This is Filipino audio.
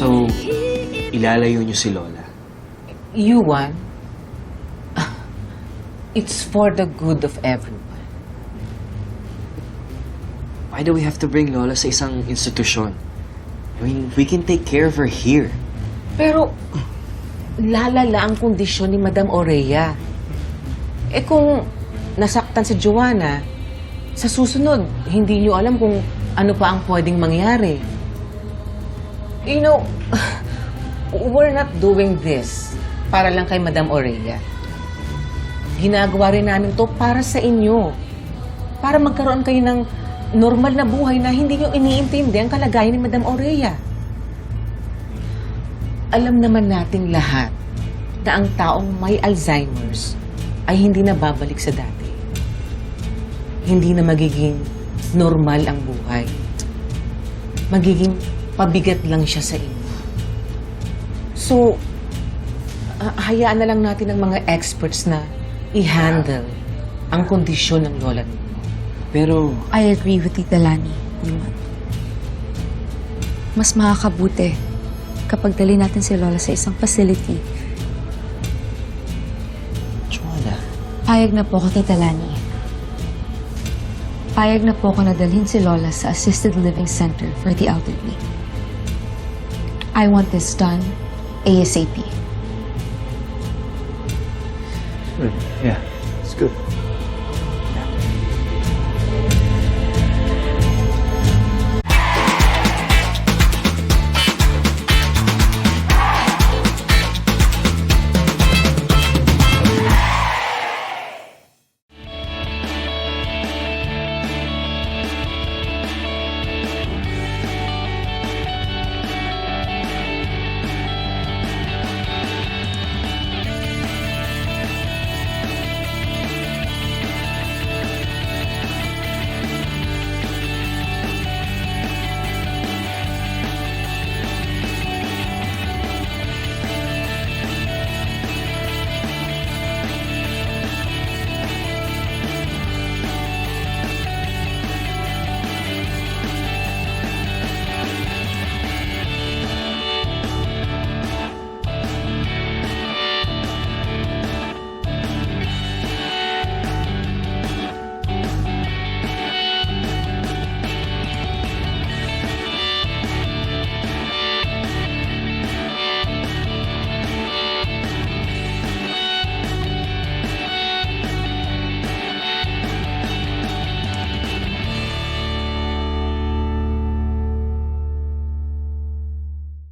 So, ilalayo niyo si Lola. You want? It's for the good of everyone. Why do we have to bring Lola sa isang institusyon? I mean, we can take care of her here. Pero, lalala ang kondisyon ni Madam Oreya. Eh kung nasaktan si Joanna, sa susunod, hindi niyo alam kung ano pa ang pwedeng mangyari. You know, we're not doing this para lang kay Madam Oreya. Ginagawa rin namin to para sa inyo. Para magkaroon kayo ng normal na buhay na hindi niyo iniintindi ang kalagayan ni Madam Oreya. Alam naman nating lahat na ang taong may Alzheimer's ay hindi na babalik sa dati. Hindi na magiging normal ang buhay. Magiging pabigat lang siya sa inyo. So, ah, hayaan na lang natin ang mga experts na i-handle ang kondisyon ng lola niyo. Pero, I agree with Tita Lani, Yuman. Mas makakabuti kapag dali natin si Lola sa isang facility. Joanna, Payag na po ako, Tita Lani. Payag na po ako na dalhin si Lola sa Assisted Living Center for the Elderly. I want this done ASAP. yeah, it's good.